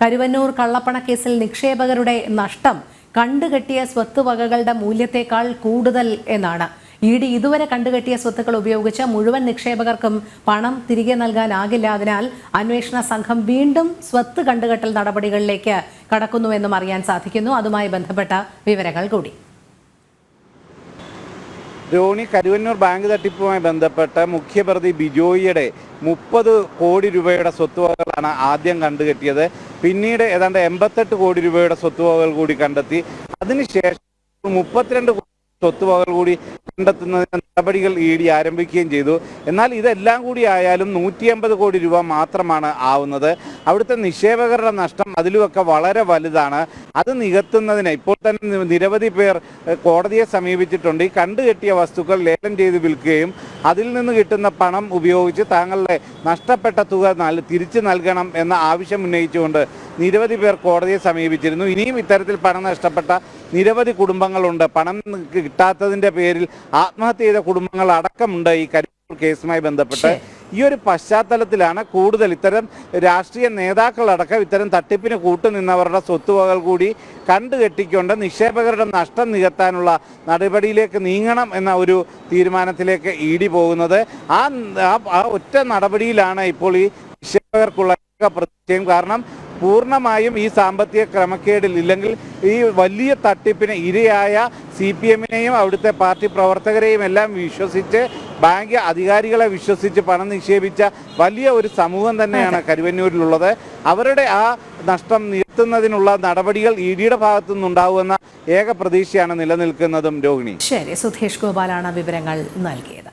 കരുവന്നൂർ കള്ളപ്പണക്കേസിൽ നിക്ഷേപകരുടെ നഷ്ടം. കണ്ടുകെട്ടിയ സ്വത്ത് വകകളുടെ മൂല്യത്തേക്കാൾ കൂടുതൽ എന്നാണ്. ഇ ഡി ഇതുവരെ കണ്ടുകെട്ടിയ സ്വത്തുക്കൾ ഉപയോഗിച്ച് മുഴുവൻ നിക്ഷേപകർക്കും പണം തിരികെ നൽകാനാകില്ല അതിനാൽ അന്വേഷണ സംഘം വീണ്ടും സ്വത്ത് കണ്ടുകെട്ടൽ നടപടികളിലേക്ക് കടക്കുന്നുവെന്നും അറിയാൻ സാധിക്കുന്നു. അതുമായി ബന്ധപ്പെട്ട വിവരങ്ങൾ കൂടി. രോണി കരുവന്നൂർ ബാങ്ക് തട്ടിപ്പുമായി ബന്ധപ്പെട്ട് മുഖ്യപ്രതി ബിജോയിയുടെ മുപ്പത് കോടി രൂപയുടെ സ്വത്തുവകകളാണ് ആദ്യം കണ്ടുകെട്ടിയത്. പിന്നീട് ഏതാണ്ട് എൺപത്തെട്ട് കോടി രൂപയുടെ സ്വത്തുവകകൾ കൂടി കണ്ടെത്തി. അതിനുശേഷം മുപ്പത്തിരണ്ട് സ്വത്തുവകകൾ കൂടി കണ്ടെത്തുന്നതിന് നടപടികൾ ഇ ഡി ആരംഭിക്കുകയും ചെയ്തു. എന്നാൽ ഇതെല്ലാം കൂടി ആയാലും നൂറ്റി അമ്പത് കോടി രൂപ മാത്രമാണ് ആവുന്നത്. അവിടുത്തെ നിക്ഷേപകരുടെ നഷ്ടം അതിലുമൊക്കെ വളരെ വലുതാണ്. അത് നികത്തുന്നതിന് ഇപ്പോൾ തന്നെ നിരവധി പേർ കോടതിയെ സമീപിച്ചിട്ടുണ്ട്. ഈ കണ്ടുകെട്ടിയ വസ്തുക്കൾ ലേലം ചെയ്ത് വിൽക്കുകയും അതിൽ നിന്ന് കിട്ടുന്ന പണം ഉപയോഗിച്ച് താങ്കളുടെ നഷ്ടപ്പെട്ട തുക തിരിച്ചു നൽകണം എന്ന ആവശ്യം ഉന്നയിച്ചുകൊണ്ട് നിരവധി പേർ കോടതിയെ സമീപിച്ചിരുന്നു. ഇനിയും ഇത്തരത്തിൽ പണം നഷ്ടപ്പെട്ട നിരവധി കുടുംബങ്ങളുണ്ട്. പണം കിട്ടാത്തതിന്റെ പേരിൽ ആത്മഹത്യ ചെയ്ത കുടുംബങ്ങൾ അടക്കമുണ്ട് ഈ കരിപ്പൂർ കേസുമായി ബന്ധപ്പെട്ട്. ഈ ഒരു പശ്ചാത്തലത്തിലാണ് കൂടുതൽ ഇത്തരം രാഷ്ട്രീയ നേതാക്കളടക്കം ഇത്തരം തട്ടിപ്പിന് കൂട്ടുനിന്നവരുടെ സ്വത്തുവകൾ കൂടി കണ്ടുകെട്ടിക്കൊണ്ട് നിക്ഷേപകരുടെ നഷ്ടം നികത്താനുള്ള നടപടിയിലേക്ക് നീങ്ങണം എന്ന ഒരു തീരുമാനത്തിലേക്ക് ഡി പോകുന്നത്. ആ ഒറ്റ നടപടിയിലാണ് ഇപ്പോൾ ഈ നിക്ഷേപകർക്കുള്ള പ്രത്യേകം കാരണം പൂർണമായും ഈ സാമ്പത്തിക ക്രമക്കേടിൽ ഇല്ലെങ്കിൽ ഈ വലിയ തട്ടിപ്പിന് ഇരയായ സി പി എമ്മിനെയും അവിടുത്തെ പാർട്ടി പ്രവർത്തകരെയും എല്ലാം വിശ്വസിച്ച് ബാങ്ക് അധികാരികളെ വിശ്വസിച്ച് പണം നിക്ഷേപിച്ച വലിയ ഒരു സമൂഹം തന്നെയാണ് കരുവന്നൂരിലുള്ളത്. അവരുടെ ആ നഷ്ടം നിർത്തുന്നതിനുള്ള നടപടികൾ ഇ ഡിയുടെ ഭാഗത്തു നിന്നുണ്ടാവുമെന്ന ഏക പ്രതീക്ഷയാണ് നിലനിൽക്കുന്നതും രോഹിണി. ശരി സുധേഷ് ഗോപാലാണ് വിവരങ്ങൾ നൽകിയത്.